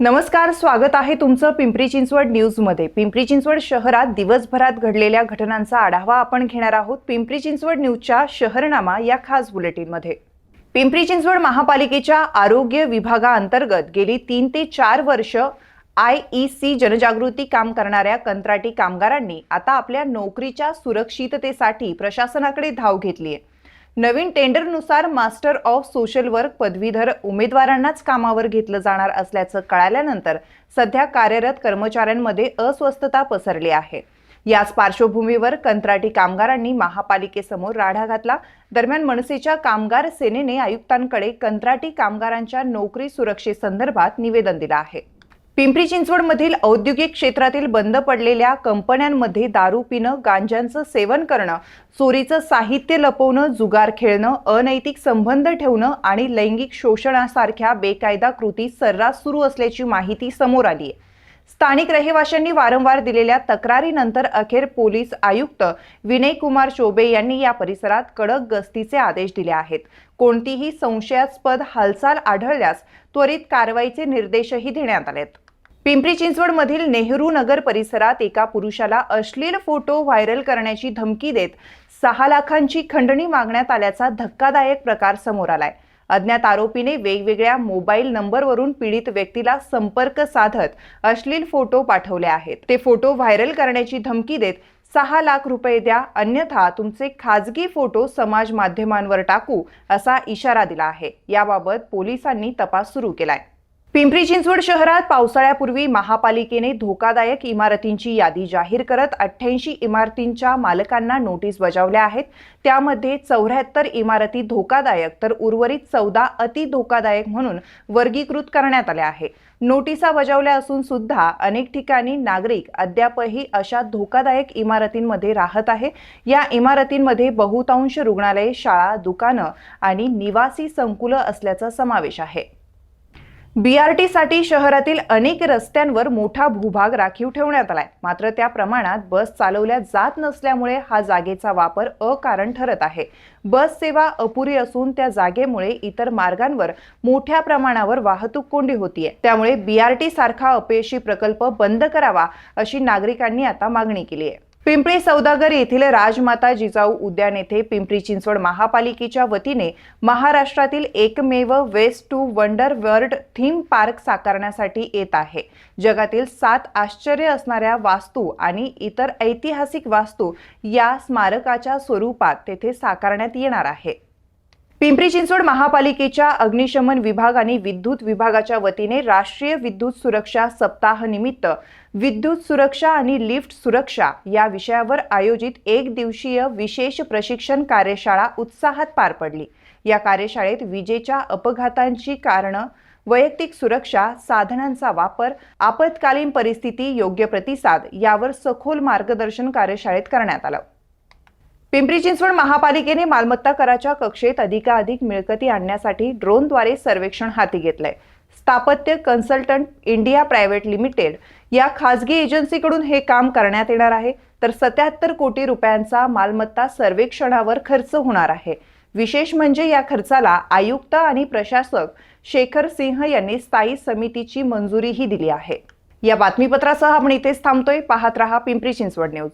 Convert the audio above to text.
नमस्कार स्वागत आहे तुमचं पिंपरी चिंचवड न्यूजमध्ये. पिंपरी चिंचवड शहरात दिवसभरात घडलेल्या घटनांचा आढावा आपण घेणार आहोत पिंपरी चिंचवड न्यूजच्या शहरनामा या खास बुलेटिनमध्ये. पिंपरी चिंचवड महापालिकेच्या आरोग्य विभागाअंतर्गत गेली तीन ते चार वर्ष आय ई सी जनजागृती काम करणाऱ्या कंत्राटी कामगारांनी आता आपल्या नोकरीच्या सुरक्षिततेसाठी प्रशासनाकडे धाव घेतली आहे नवीन टेंडरनुसार मास्टर ऑफ सोशल वर्क पदवीधर उमेदवारांनाच कामावर घेतलं जाणार असल्याचं कळाल्यानंतर सध्या कार्यरत कर्मचाऱ्यांमध्ये अस्वस्थता पसरली आहे. याच पार्श्वभूमीवर कंत्राटी कामगारांनी महापालिकेसमोर राढा घातला. दरम्यान मनसेच्या कामगार सेनेने आयुक्तांकडे कंत्राटी कामगारांच्या नोकरी सुरक्षेसंदर्भात निवेदन दिलं आहे. पिंपरी चिंचवडमधील औद्योगिक क्षेत्रातील बंद पडलेल्या कंपन्यांमध्ये दारू पिणं गांजांचं सेवन करणं चोरीचं साहित्य लपवणं जुगार खेळणं अनैतिक संबंध ठेवणं आणि लैंगिक शोषणासारख्या बेकायदा कृती सर्रास सुरू असल्याची माहिती समोर आली आहे स्थानिक रहिवाशांनी वारंवार दिलेल्या तक्रारीनंतर अखेर पोलीस आयुक्त विनय कुमार चोबे यांनी या परिसरात कडक गस्तीचे आदेश दिले आहेत. कोणतीही संशयास्पद हालचाल आढळल्यास त्वरित कारवाईचे निर्देशही देण्यात आलेत. पिंपरी चिंचवडमधील नेहरू नगर परिसरात एका पुरुषाला अश्लील फोटो व्हायरल करण्याची धमकी देत सहा लाखांची खंडणी मागण्यात आल्याचा धक्कादायक प्रकार समोर आलाय. अज्ञात आरोपीने वेगवेगळ्या मोबाईल नंबरवरून पीडित व्यक्तीला संपर्क साधत अश्लील फोटो पाठवले आहेत. ते फोटो व्हायरल करण्याची धमकी देत सहा लाख रुपये द्या अन्यथा तुमचे खाजगी फोटो समाज माध्यमांवर टाकू असा इशारा दिला आहे. याबाबत पोलिसांनी तपास सुरू केलाय. पिंपरी चिंचवड शहरात पावसाळ्यापूर्वी महापालिकेने धोकादायक इमारतींची यादी जाहीर करत अठ्ठ्याऐंशी इमारतींच्या मालकांना नोटीस बजावल्या आहेत. त्यामध्ये चौऱ्याहत्तर इमारती धोकादायक तर उर्वरित चौदा अति धोकादायक म्हणून वर्गीकृत करण्यात आल्या आहे नोटिसा बजावल्या असून सुद्धा अनेक ठिकाणी नागरिक अद्यापही अशा धोकादायक इमारतींमध्ये राहत आहे. या इमारतींमध्ये बहुतांश रुग्णालये शाळा दुकानं आणि निवासी संकुलं असल्याचा समावेश आहे. बीआरटीसाठी शहरातील अनेक रस्त्यांवर मोठा भूभाग राखीव ठेवण्यात आलाय. मात्र त्या प्रमाणात बस चालवल्या जात नसल्यामुळे हा जागेचा वापर अकारण ठरत आहे. बस सेवा अपुरी असून त्या जागेमुळे इतर मार्गांवर मोठ्या प्रमाणावर वाहतूक कोंडी होतीये. त्यामुळे बीआरटी सारखा अपयशी प्रकल्प बंद करावा अशी नागरिकांनी आता मागणी केली आहे पिंपरी सौदागर येथील राजमाता जिजाऊ उद्यान येथे पिंपरी चिंचवड महापालिकेच्या वतीने महाराष्ट्रातील एकमेव waste to wonder world theme park साकारण्यासाठी येत आहे. जगातील सात आश्चर्य असणाऱ्या वास्तू आणि इतर ऐतिहासिक वास्तू या स्मारकाच्या स्वरूपात तेथे साकारण्यात येणार आहे. पिंपरी चिंचवड महापालिकेच्या अग्निशमन विभाग आणि विद्युत विभागाच्या वतीने राष्ट्रीय विद्युत सुरक्षा सप्ताह निमित्त विद्युत सुरक्षा आणि लिफ्ट सुरक्षा या विषयावर आयोजित एक दिवसीय विशेष प्रशिक्षण कार्यशाळा उत्साहात पार पडली. या कार्यशाळेत विजेच्या अपघातांची कारणं वैयक्तिक सुरक्षा साधनांचा वापर आपत्कालीन परिस्थिती योग्य प्रतिसाद यावर सखोल मार्गदर्शन कार्यशाळेत करण्यात आलं. पिंपरी चिंचवड महापालिकेने मालमत्ता कराच्या कक्षेत अधिकाधिक मिळकती आणण्यासाठी ड्रोनद्वारे सर्वेक्षण हाती घेतलंय. स्थापत्य कन्सल्टंट इंडिया प्रायव्हेट लिमिटेड या खासगी एजन्सीकडून हे काम करण्यात येणार आहे. तर सत्याहत्तर कोटी रुपयांचा मालमत्ता सर्वेक्षणावर खर्च होणार आहे. विशेष म्हणजे या खर्चाला आयुक्त आणि प्रशासक शेखर सिंह यांनी स्थायी समितीची मंजुरीही दिली आहे. या बातमीपत्रासह आपण इथेच थांबतोय. पाहत रहा पिंपरी चिंचवड न्यूज.